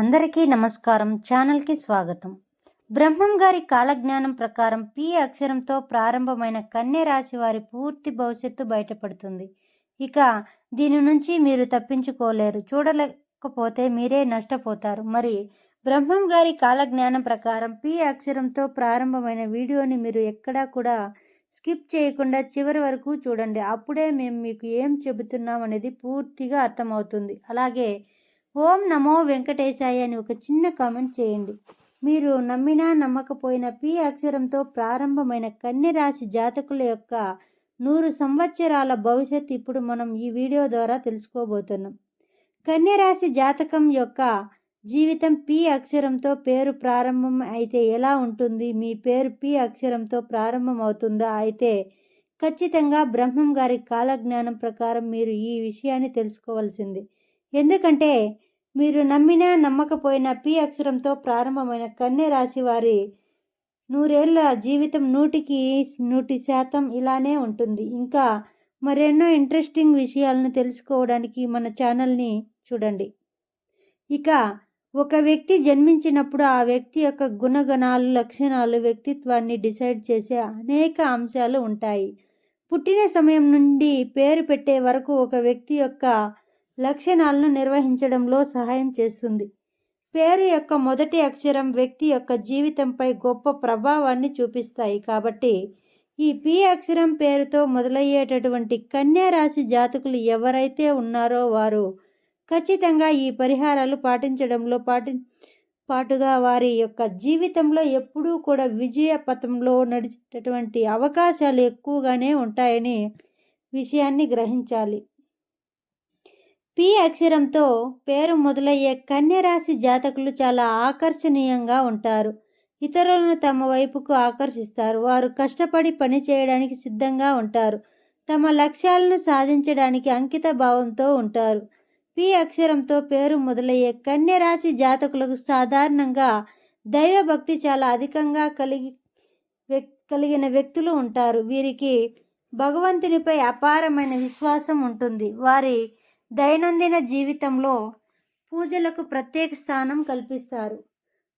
అందరికీ నమస్కారం ఛానల్కి స్వాగతం. బ్రహ్మం గారి కాలజ్ఞానం ప్రకారం పి అక్షరంతో ప్రారంభమైన కన్య రాశి వారి పూర్తి భవిష్యత్తు బయటపడుతుంది. ఇక దీని నుంచి మీరు తప్పించుకోలేరు చూడలేకపోతే మీరే నష్టపోతారు. మరి బ్రహ్మం గారి కాలజ్ఞానం ప్రకారం పి అక్షరంతో ప్రారంభమైన వీడియోని మీరు ఎక్కడా కూడా స్కిప్ చేయకుండా చివరి వరకు చూడండి. అప్పుడే మేము మీకు ఏం చెబుతున్నాం అనేది పూర్తిగా అర్థమవుతుంది. అలాగే ఓం నమో వెంకటేశాయ అని ఒక చిన్న కామెంట్ చేయండి. మీరు నమ్మినా నమ్మకపోయినా పి అక్షరంతో ప్రారంభమైన కన్యరాశి జాతకుల యొక్క నూరు సంవత్సరాల భవిష్యత్తు ఇప్పుడు మనం ఈ వీడియో ద్వారా తెలుసుకోబోతున్నాం. కన్యరాశి జాతకం యొక్క జీవితం పి అక్షరంతో పేరు ప్రారంభం అయితే ఎలా ఉంటుంది? మీ పేరు పి అక్షరంతో ప్రారంభం అవుతుందా? అయితే ఖచ్చితంగా బ్రహ్మం గారి కాలజ్ఞానం ప్రకారం మీరు ఈ విషయాన్ని తెలుసుకోవాల్సింది. ఎందుకంటే మీరు నమ్మినా నమ్మకపోయినా పి అక్షరంతో ప్రారంభమైన కన్య రాశి వారి నూరేళ్ళ జీవితం నూటికి నూటి శాతం ఇలానే ఉంటుంది. ఇంకా మరెన్నో ఇంట్రెస్టింగ్ విషయాలను తెలుసుకోవడానికి మన ఛానల్ని చూడండి. ఇక ఒక వ్యక్తి జన్మించినప్పుడు ఆ వ్యక్తి యొక్క గుణగణాలు లక్షణాలు వ్యక్తిత్వాన్ని డిసైడ్ చేసే అనేక అంశాలు ఉంటాయి. పుట్టిన సమయం నుండి పేరు పెట్టే వరకు ఒక వ్యక్తి యొక్క లక్షణాలను నిర్వహించడంలో సహాయం చేస్తుంది. పేరు యొక్క మొదటి అక్షరం వ్యక్తి యొక్క జీవితంపై గొప్ప ప్రభావాన్ని చూపిస్తాయి కాబట్టి ఈ పి అక్షరం పేరుతో మొదలయ్యేటటువంటి కన్యా రాశి జాతకులు ఎవరైతే ఉన్నారో వారు ఖచ్చితంగా ఈ పరిహారాలు పాటించడంలో పాటి పాటుగా వారి యొక్క జీవితంలో ఎప్పుడూ కూడా విజయ పథంలో నడిచేటటువంటి అవకాశాలు ఎక్కువగానే ఉంటాయని విషయాన్ని గ్రహించాలి. పి అక్షరంతో పేరు మొదలయ్యే కన్యరాశి జాతకులు చాలా ఆకర్షణీయంగా ఉంటారు. ఇతరులను తమ వైపుకు ఆకర్షిస్తారు. వారు కష్టపడి పని చేయడానికి సిద్ధంగా ఉంటారు. తమ లక్ష్యాలను సాధించడానికి అంకిత భావంతో ఉంటారు. పి అక్షరంతో పేరు మొదలయ్యే కన్యరాశి జాతకులకు సాధారణంగా దైవభక్తి చాలా అధికంగా కలిగి కలిగిన వ్యక్తులు ఉంటారు. వీరికి భగవంతునిపై అపారమైన విశ్వాసం ఉంటుంది. వారి దైనందిన జీవితంలో పూజలకు ప్రత్యేక స్థానం కల్పిస్తారు.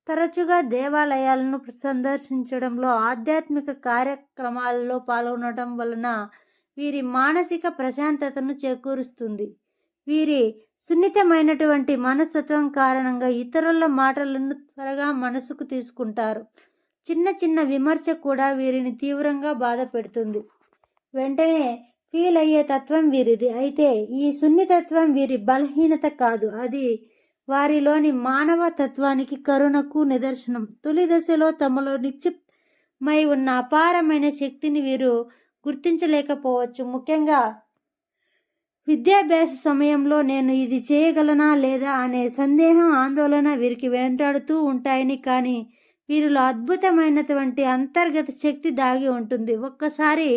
తరచుగా దేవాలయాలను సందర్శించడంలో ఆధ్యాత్మిక కార్యక్రమాలలో పాల్గొనడం వలన వీరి మానసిక ప్రశాంతతను చేకూరుస్తుంది. వీరి సున్నితమైనటువంటి మనస్తత్వం కారణంగా ఇతరుల మాటలను త్వరగా మనసుకు తీసుకుంటారు. చిన్న చిన్న విమర్శ కూడా వీరిని తీవ్రంగా బాధ పెడుతుంది. వెంటనే ఫీల్ అయ్యే తత్వం వీరిది. అయితే ఈ సున్నితత్వం వీరి బలహీనత కాదు. అది వారిలోని మానవ తత్వానికి కరుణకు నిదర్శనం. తొలి దశలో తమలో నిక్షిప్తమై ఉన్న అపారమైన శక్తిని వీరు గుర్తించలేకపోవచ్చు. ముఖ్యంగా విద్యాభ్యాస సమయంలో నేను ఇది చేయగలనా లేదా అనే సందేహం ఆందోళన వీరికి వెంటాడుతూ ఉంటాయని కానీ వీరిలో అద్భుతమైనటువంటి అంతర్గత శక్తి దాగి ఉంటుంది. ఒక్కసారి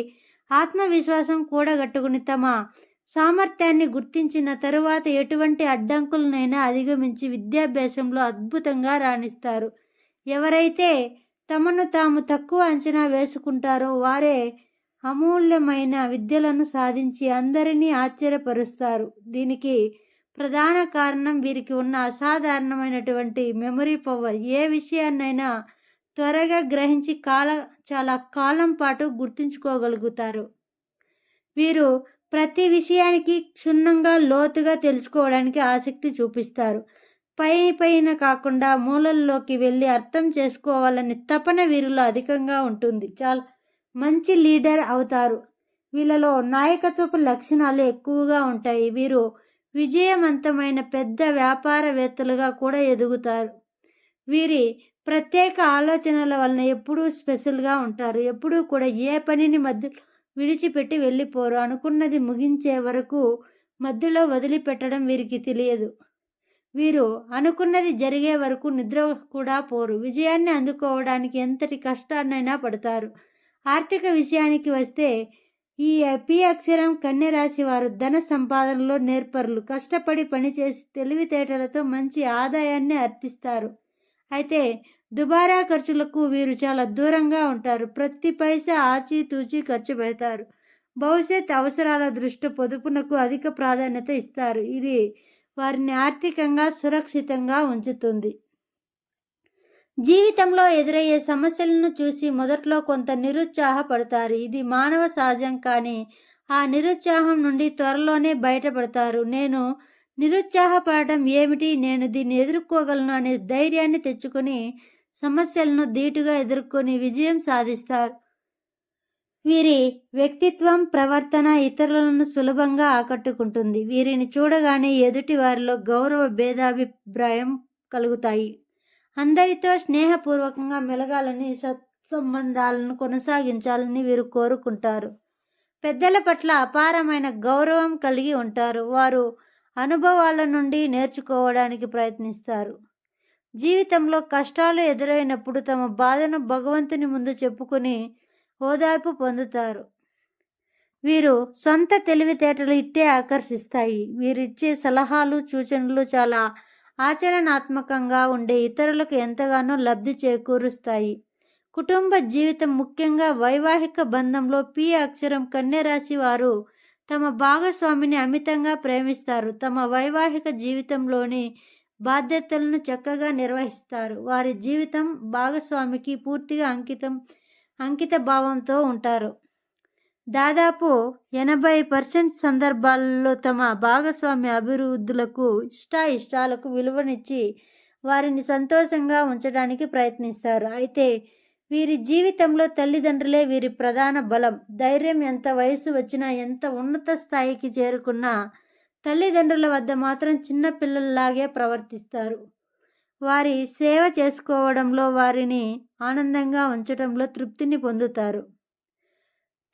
ఆత్మవిశ్వాసం కూడగట్టుకుని తమ సామర్థ్యాన్ని గుర్తించిన తరువాత ఎటువంటి అడ్డంకులనైనా అధిగమించి విద్యాభ్యాసంలో అద్భుతంగా రాణిస్తారు. ఎవరైతే తమను తాము తక్కువ అంచనా వేసుకుంటారో వారే అమూల్యమైన విద్యలను సాధించి అందరినీ ఆశ్చర్యపరుస్తారు. దీనికి ప్రధాన కారణం వీరికి ఉన్న అసాధారణమైనటువంటి మెమరీ పవర్. ఏ విషయాన్నైనా త్వరగా గ్రహించి కాల చాలా కాలం పాటు గుర్తుంచుకోగలుగుతారు. వీరు ప్రతి విషయానికి క్షుణ్ణంగా లోతుగా తెలుసుకోవడానికి ఆసక్తి చూపిస్తారు. పై పైన కాకుండా మూలల్లోకి వెళ్ళి అర్థం చేసుకోవాలని తపన వీరిలో అధికంగా ఉంటుంది. చాలా మంచి లీడర్ అవుతారు. వీళ్ళలో నాయకత్వపు లక్షణాలు ఎక్కువగా ఉంటాయి. వీరు విజయవంతమైన పెద్ద వ్యాపారవేత్తలుగా కూడా ఎదుగుతారు. వీరి ప్రత్యేక ఆలోచనల వలన ఎప్పుడూ స్పెషల్గా ఉంటారు. ఎప్పుడూ కూడా ఏ పనిని మధ్యలో విడిచిపెట్టి వెళ్ళిపోరు. అనుకున్నది ముగించే వరకు మధ్యలో వదిలిపెట్టడం వీరికి తెలియదు. వీరు అనుకున్నది జరిగే వరకు నిద్ర కూడా పోరు. విజయాన్ని అందుకోవడానికి ఎంతటి కష్టాన్నైనా పడతారు. ఆర్థిక విషయానికి వస్తే ఈ పి అక్షరం కన్యరాశి వారు ధన సంపాదనలో నేర్పరులు. కష్టపడి పనిచేసి తెలివితేటలతో మంచి ఆదాయాన్ని అర్థిస్తారు అయితే దుబారా ఖర్చులకు వీరు చాలా దూరంగా ఉంటారు. ప్రతి పైసా ఆచితూచి ఖర్చు పెడతారు. భవిష్యత్ అవసరాల దృష్టి పొదుపునకు అధిక ప్రాధాన్యత ఇస్తారు. ఇది వారిని ఆర్థికంగా సురక్షితంగా ఉంచుతుంది. జీవితంలో ఎదురయ్యే సమస్యలను చూసి మొదట్లో కొంత నిరుత్సాహపడతారు. ఇది మానవ సహజం కానీ ఆ నిరుత్సాహం నుండి త్వరలోనే బయటపడతారు. నేను నిరుత్సాహపడటం ఏమిటి? నేను దీన్ని ఎదుర్కోగలను అనే ధైర్యాన్ని తెచ్చుకొని సమస్యలను ధీటుగా ఎదుర్కొని విజయం సాధిస్తారు. వీరి వ్యక్తిత్వం ప్రవర్తన ఇతరులను సులభంగా ఆకట్టుకుంటుంది. వీరిని చూడగానే ఎదుటి వారిలో గౌరవ భేదాభిప్రాయం కలుగుతాయి. అందరితో స్నేహపూర్వకంగా మెలగాలని సత్సంబంధాలను కొనసాగించాలని వీరు కోరుకుంటారు. పెద్దల పట్ల అపారమైన గౌరవం కలిగి ఉంటారు. వారు అనుభవాల నుండి నేర్చుకోవడానికి ప్రయత్నిస్తారు. జీవితంలో కష్టాలు ఎదురైనప్పుడు తమ బాధను భగవంతుని ముందు చెప్పుకొని ఓదార్పు పొందుతారు. వీరు సొంత తెలివితేటలు ఇట్టే ఆకర్షిస్తాయి. వీరిచ్చే సలహాలు సూచనలు చాలా ఆచరణాత్మకంగా ఉండే ఇతరులకు ఎంతగానో లబ్ధి చేకూరుస్తాయి. కుటుంబ జీవితం ముఖ్యంగా వైవాహిక బంధంలో పి అక్షరం కన్యరాశి వారు తమ భాగస్వామిని అమితంగా ప్రేమిస్తారు. తమ వైవాహిక జీవితంలోని బాధ్యతలను చక్కగా నిర్వహిస్తారు. వారి జీవితం భాగస్వామికి పూర్తిగా అంకితం అంకిత భావంతో ఉంటారు. దాదాపు ఎనభై పర్సెంట్ సందర్భాల్లో తమ భాగస్వామి అభివృద్ధులకు ఇష్ట ఇష్టాలకు విలువనిచ్చి వారిని సంతోషంగా ఉంచడానికి ప్రయత్నిస్తారు. అయితే వీరి జీవితంలో తల్లిదండ్రులే వీరి ప్రధాన బలం. ధైర్యం ఎంత వయసు వచ్చినా ఎంత ఉన్నత స్థాయికి చేరుకున్నా తల్లిదండ్రుల వద్ద మాత్రం చిన్న పిల్లల్లాగే ప్రవర్తిస్తారు. వారి సేవ చేసుకోవడంలో వారిని ఆనందంగా ఉంచడంలో తృప్తిని పొందుతారు.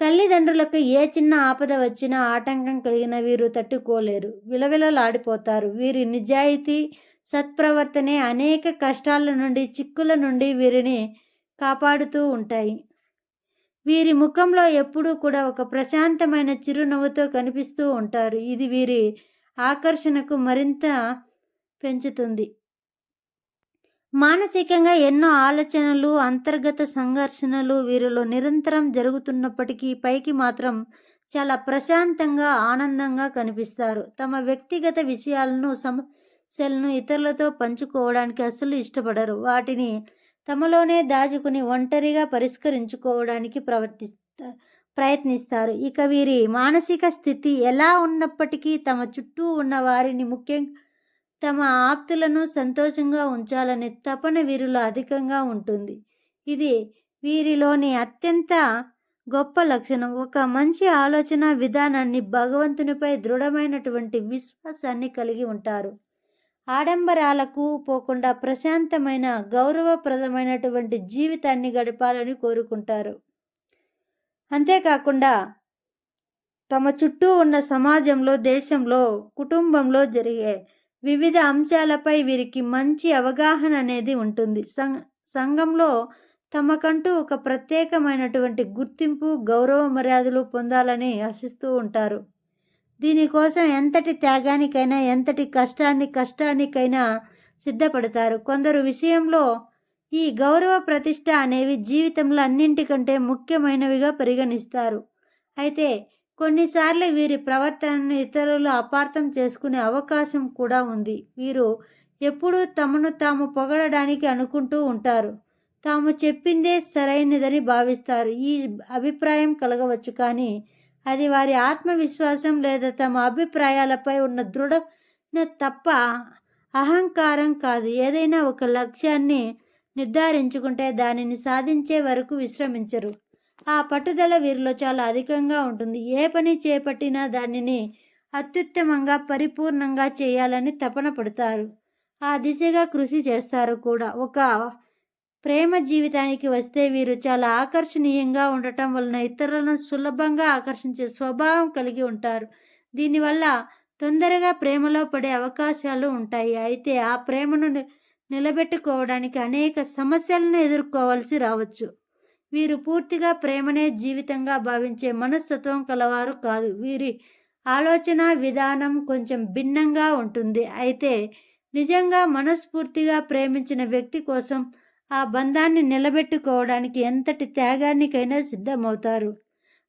తల్లిదండ్రులకు ఏ చిన్న ఆపద వచ్చినా ఆటంకం కలిగిన వీరు తట్టుకోలేరు. విలవిలలాడిపోతారు. వీరి నిజాయితీ సత్ప్రవర్తనే అనేక కష్టాల నుండి చిక్కుల నుండి వీరిని కాపాడుతూ ఉంటాయి. వీరి ముఖంలో ఎప్పుడూ కూడా ఒక ప్రశాంతమైన చిరునవ్వుతో కనిపిస్తూ ఉంటారు. ఇది వీరి ఆకర్షణకు మరింత పెంచుతుంది. మానసికంగా ఎన్నో ఆలోచనలు అంతర్గత సంఘర్షణలు వీరిలో నిరంతరం జరుగుతున్నప్పటికీ పైకి మాత్రం చాలా ప్రశాంతంగా ఆనందంగా కనిపిస్తారు. తమ వ్యక్తిగత విషయాలను సమస్యలను ఇతరులతో పంచుకోవడానికి అసలు ఇష్టపడరు. వాటిని తమలోనే దాచుకుని ఒంటరిగా పరిష్కరించుకోవడానికి ప్రవర్తిస్తా ప్రయత్నిస్తారు. ఇక వీరి మానసిక స్థితి ఎలా ఉన్నప్పటికీ తమ చుట్టూ ఉన్న వారిని ముఖ్యంగా తమ ఆప్తులను సంతోషంగా ఉంచాలనే తపన వీరిలో అధికంగా ఉంటుంది. ఇది వీరిలోని అత్యంత గొప్ప లక్షణం. ఒక మంచి ఆలోచన విధానాన్ని భగవంతునిపై దృఢమైనటువంటి విశ్వాసాన్ని కలిగి ఉంటారు. ఆడంబరాలకు పోకుండా ప్రశాంతమైన గౌరవప్రదమైనటువంటి జీవితాన్ని గడపాలని కోరుకుంటారు. అంతేకాకుండా తమ చుట్టూ ఉన్న సమాజంలో దేశంలో కుటుంబంలో జరిగే వివిధ అంశాలపై వీరికి మంచి అవగాహన అనేది ఉంటుంది. సంఘంలో తమకంటూ ఒక ప్రత్యేకమైనటువంటి గుర్తింపు గౌరవ మర్యాదలు పొందాలని ఆశిస్తూ ఉంటారు. దీనికోసం ఎంతటి త్యాగానికైనా ఎంతటి కష్టాన్ని కష్టానికైనా సిద్ధపడతారు. కొందరు విషయంలో ఈ గౌరవ ప్రతిష్ట అనేవి జీవితంలో అన్నింటికంటే ముఖ్యమైనవిగా పరిగణిస్తారు. అయితే కొన్నిసార్లు వీరి ప్రవర్తనను ఇతరులు అపార్థం చేసుకునే అవకాశం కూడా ఉంది. వీరు ఎప్పుడూ తమను తాము పొగడడానికి అనుకుంటూ ఉంటారు. తాము చెప్పిందే సరైనదని భావిస్తారు. ఈ అభిప్రాయం కలగవచ్చు. కానీ అది వారి ఆత్మవిశ్వాసం లేదా తమ అభిప్రాయాలపై ఉన్న దృఢ తప్ప అహంకారం కాదు. ఏదైనా ఒక లక్ష్యాన్ని నిర్ధారించుకుంటే దానిని సాధించే వరకు విశ్రమించరు. ఆ పట్టుదల వీరిలో చాలా అధికంగా ఉంటుంది. ఏ పని చేపట్టినా దానిని అత్యుత్తమంగా పరిపూర్ణంగా చేయాలని తపన పడతారు. ఆ దిశగా కృషి చేస్తారు కూడా. ఒక ప్రేమ జీవితానికి వస్తే వీరు చాలా ఆకర్షణీయంగా ఉండటం వలన ఇతరులను సులభంగా ఆకర్షించే స్వభావం కలిగి ఉంటారు. దీనివల్ల తొందరగా ప్రేమలో పడే అవకాశాలు ఉంటాయి. అయితే ఆ ప్రేమను నిలబెట్టుకోవడానికి అనేక సమస్యలను ఎదుర్కోవాల్సి రావచ్చు. వీరు పూర్తిగా ప్రేమనే జీవితంగా భావించే మనస్తత్వం కలవారు కాదు. వీరి ఆలోచన విధానం కొంచెం భిన్నంగా ఉంటుంది. అయితే నిజంగా మనస్ఫూర్తిగా ప్రేమించిన వ్యక్తి కోసం ఆ బంధాన్ని నిలబెట్టుకోవడానికి ఎంతటి త్యాగానికైనా సిద్ధమవుతారు.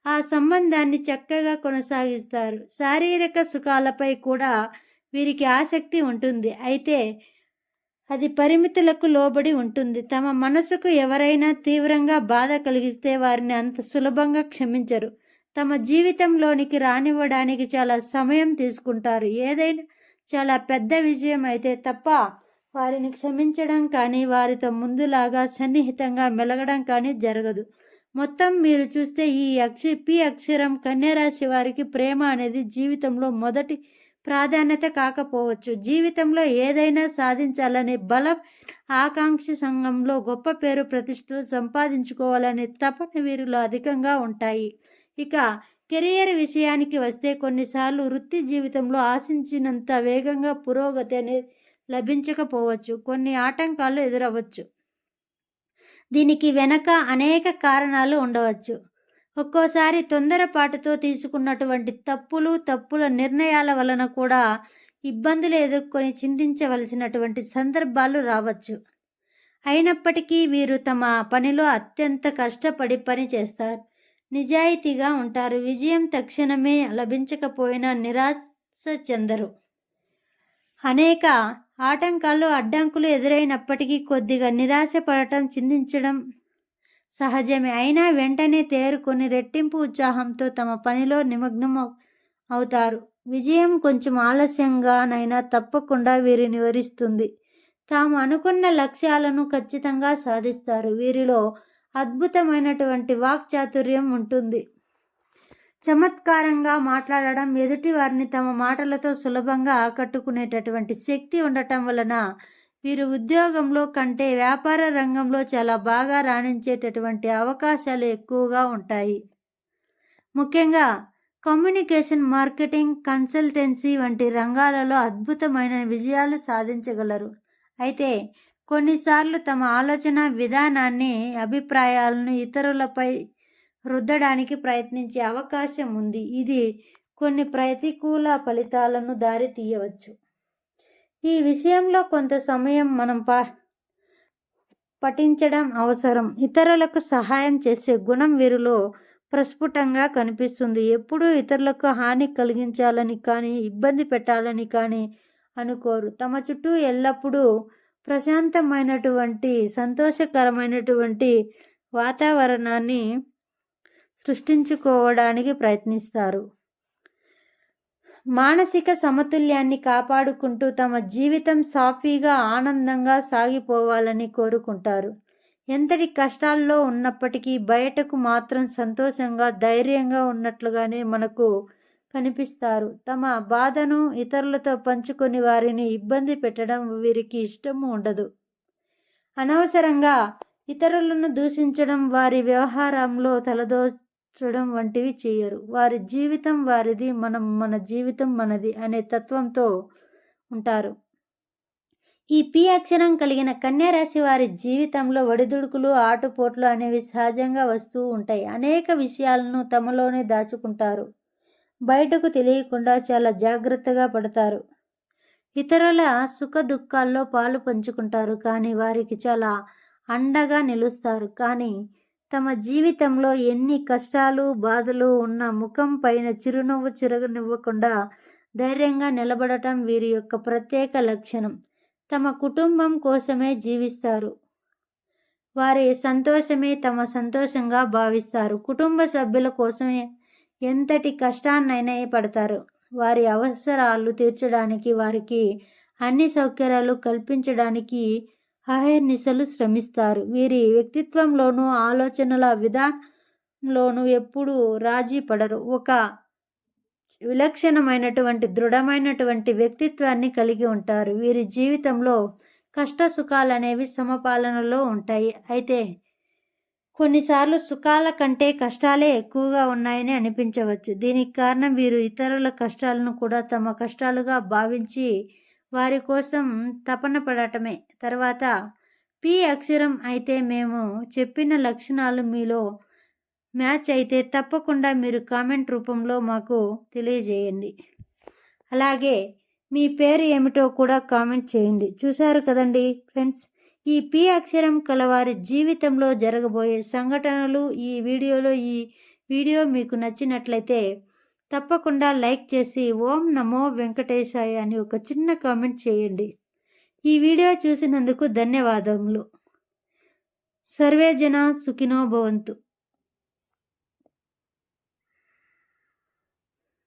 ఆ సంబంధాన్ని చక్కగా కొనసాగిస్తారు. శారీరక సుఖాలపై కూడా వీరికి ఆసక్తి ఉంటుంది. అయితే అది పరిమితులకు లోబడి ఉంటుంది. తమ మనసుకు ఎవరైనా తీవ్రంగా బాధ కలిగిస్తే వారిని అంత సులభంగా క్షమించరు. తమ జీవితంలోనికి రానివ్వడానికి చాలా సమయం తీసుకుంటారు. ఏదైనా చాలా పెద్ద విజయం అయితే తప్ప వారిని క్షమించడం కానీ వారితో ముందులాగా సన్నిహితంగా మెలగడం కానీ జరగదు. మొత్తం మీరు చూస్తే ఈ అక్ష పి అక్షరం కన్యరాశి వారికి ప్రేమ అనేది జీవితంలో మొదటి ప్రాధాన్యత కాకపోవచ్చు. జీవితంలో ఏదైనా సాధించాలనే బలం ఆకాంక్ష సంఘంలో గొప్ప పేరు ప్రతిష్టలు సంపాదించుకోవాలనే తపన వీరిలో అధికంగా ఉంటాయి. ఇక కెరియర్ విషయానికి వస్తే కొన్నిసార్లు వృత్తి జీవితంలో ఆశించినంత వేగంగా పురోగతి అనేది లభించకపోవచ్చు. కొన్ని ఆటంకాలు ఎదురవ్వచ్చు. దీనికి వెనక అనేక కారణాలు ఉండవచ్చు. ఒక్కోసారి తొందరపాటుతో తీసుకున్నటువంటి తప్పులు తప్పుల నిర్ణయాల వలన కూడా ఇబ్బందులు ఎదుర్కొని చింతించవలసినటువంటి సందర్భాలు రావచ్చు. అయినప్పటికీ వీరు తమ పనిలో అత్యంత కష్టపడి పని చేస్తారు. నిజాయితీగా ఉంటారు. విజయం తక్షణమే లభించకపోయినా నిరాశ చెందరు. అనేక ఆటంకాలు అడ్డంకులు ఎదురైనప్పటికీ కొద్దిగా నిరాశ పడటం చింతించడం సహజమే. అయినా వెంటనే తేరుకొని రెట్టింపు ఉత్సాహంతో తమ పనిలో నిమగ్నం అవుతారు. విజయం కొంచెం ఆలస్యంగానైనా తప్పకుండా వీరిని వరిస్తుంది తాము అనుకున్న లక్ష్యాలను ఖచ్చితంగా సాధిస్తారు. వీరిలో అద్భుతమైనటువంటి వాక్చాతుర్యం ఉంటుంది. చమత్కారంగా మాట్లాడడం ఎదుటి వారిని తమ మాటలతో సులభంగా ఆకట్టుకునేటటువంటి శక్తి ఉండటం వలన వీరు ఉద్యోగంలో కంటే వ్యాపార రంగంలో చాలా బాగా రాణించేటటువంటి అవకాశాలు ఎక్కువగా ఉంటాయి. ముఖ్యంగా కమ్యూనికేషన్ మార్కెటింగ్ కన్సల్టెన్సీ వంటి రంగాలలో అద్భుతమైన విజయాలు సాధించగలరు. అయితే కొన్నిసార్లు తమ ఆలోచన విధానాన్ని అభిప్రాయాలను ఇతరులపై రుద్దడానికి ప్రయత్నించే అవకాశం ఉంది ఇది కొన్ని ప్రతికూల ఫలితాలను దారి తీయవచ్చు. ఈ విషయంలో కొంత సమయం మనం పా పఠించడం అవసరం. ఇతరులకు సహాయం చేసే గుణం వీరిలో ప్రస్ఫుటంగా కనిపిస్తుంది. ఎప్పుడూ ఇతరులకు హాని కలిగించాలని కానీ ఇబ్బంది పెట్టాలని కానీ అనుకోరు. తమ చుట్టూ ఎల్లప్పుడూ ప్రశాంతమైనటువంటి సంతోషకరమైనటువంటి వాతావరణాన్ని సృష్టించుకోవడానికి ప్రయత్నిస్తారు. మానసిక సమతుల్యాన్ని కాపాడుకుంటూ తమ జీవితం సాఫీగా ఆనందంగా సాగిపోవాలని కోరుకుంటారు. ఎంతటి కష్టాల్లో ఉన్నప్పటికీ బయటకు మాత్రం సంతోషంగా ధైర్యంగా ఉన్నట్లుగానే మనకు కనిపిస్తారు. తమ బాధను ఇతరులతో పంచుకొని వారిని ఇబ్బంది పెట్టడం వీరికి ఇష్టము ఉండదు. అనవసరంగా ఇతరులను దూషించడం వారి వ్యవహారంలో తలదో చూడడం వంటివి చేయరు. వారి జీవితం వారిది మనం మన జీవితం మనది అనే తత్వంతో ఉంటారు. ఈ పి అక్షరం కలిగిన కన్యారాశి వారి జీవితంలో ఒడిదుడుకులు ఆటుపోట్లు అనేవి సహజంగా వస్తూ ఉంటాయి. అనేక విషయాలను తమలోనే దాచుకుంటారు. బయటకు తెలియకుండా చాలా జాగ్రత్తగా పడతారు. ఇతరుల సుఖ దుఃఖాల్లో పాలు పంచుకుంటారు. కానీ వారికి చాలా అండగా నిలుస్తారు. కానీ తమ జీవితంలో ఎన్ని కష్టాలు బాధలు ఉన్న ముఖం పైన చిరునవ్వు చిరగనివ్వకుండా ధైర్యంగా నిలబడటం వీరి యొక్క ప్రత్యేక లక్షణం. తమ కుటుంబం కోసమే జీవిస్తారు. వారి సంతోషమే తమ సంతోషంగా భావిస్తారు. కుటుంబ సభ్యుల కోసమే ఎంతటి కష్టాన్నైనా పడతారు. వారి అవసరాలు తీర్చడానికి వారికి అన్ని సౌకర్యాలు కల్పించడానికి అహర్నిశలు శ్రమిస్తారు. వీరి వ్యక్తిత్వంలోనూ ఆలోచనల విధానంలోనూ ఎప్పుడూ రాజీ పడరు. ఒక విలక్షణమైనటువంటి దృఢమైనటువంటి వ్యక్తిత్వాన్ని కలిగి ఉంటారు. వీరి జీవితంలో కష్ట సుఖాలు అనేవి సమపాలనలో ఉంటాయి. అయితే కొన్నిసార్లు సుఖాల కంటే కష్టాలే ఎక్కువగా ఉన్నాయని అనిపించవచ్చు. దీనికి కారణం వీరు ఇతరుల కష్టాలను కూడా తమ కష్టాలుగా భావించి వారి కోసం తపన పడటమే. తర్వాత పి అక్షరం అయితే మేము చెప్పిన లక్షణాలు మీలో మ్యాచ్ అయితే తప్పకుండా మీరు కామెంట్ రూపంలో మాకు తెలియజేయండి. అలాగే మీ పేరు ఏమిటో కూడా కామెంట్ చేయండి. చూశారు కదండి ఫ్రెండ్స్ ఈ పి అక్షరం కలవారి జీవితంలో జరగబోయే సంఘటనలు ఈ వీడియోలో ఈ వీడియో మీకు నచ్చినట్లయితే తప్పకుండా లైక్ చేసి ఓం నమో వెంకటేశాయ అని ఒక చిన్న కామెంట్ చేయండి. ఈ వీడియో చూసినందుకు ధన్యవాదములు. సర్వే జన సుఖినో భవంతు.